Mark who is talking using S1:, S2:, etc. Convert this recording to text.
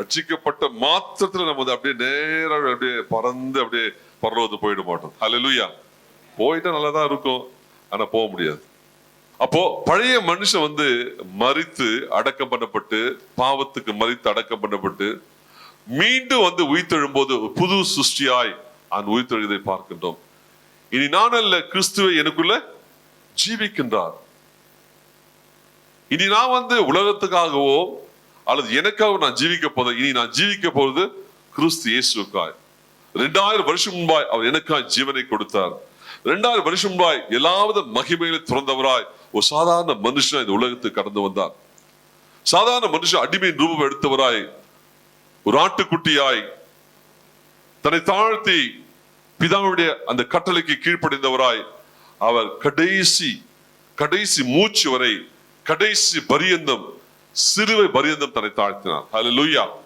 S1: ரட்சிக்கப்பட்ட மாத்திரத்துல நம்ம வந்து அப்படியே நேரம் அப்படியே பறந்து அப்படியே பரலோகத்து போயிட மாட்டோம். அலலுயா போயிட்டா நல்லா தான் இருக்கும். ஆனா போக முடியாது. அப்போ பழைய மனுஷன் வந்து மறித்து அடக்கம் பண்ணப்பட்டு பாவத்துக்கு மறித்து அடக்கம் பண்ணப்பட்டு மீண்டும் வந்து உயிர்த்தெழும் போது புது சுஷ்டியாய் அந்த உயிர்த்தெழுதை பார்க்கின்றோம். இனி நான் அல்ல கிறிஸ்துவை எனக்குள்ள ஜீவிக்கின்றார். இனி நான் வந்து உலகத்துக்காகவோ அல்லது எனக்காக நான் ஜீவிக்க போதை இனி நான் ஜீவிக்க போறது கிறிஸ்து இயேசுக்காய் ரெண்டாயிரம் வருஷம் முன்பாய் அவர் எனக்காய் ஜீவனை கொடுத்தார். ரெண்டாயிரம் வருஷம் முன்பாய் எல்லாவித மகிமையில துறந்தவராய் ஒரு சாதாரண மனுஷன் இந்த உலகத்துக்கு கடந்து வந்தார். சாதாரண மனுஷன் அடிமையின் ரூபம் எடுத்தவராய் ஒரு ஆட்டுக்குட்டியாய் தன்னை தாழ்த்தி பிதாவுடைய அந்த கட்டளைக்கு கீழ்ப்படைந்தவராய் அவர் கடைசி கடைசி மூச்சு வரை கடைசி பரியந்தம் சிறுவை பரியந்தம் தன்னை தாழ்த்தினார். ஹalleluya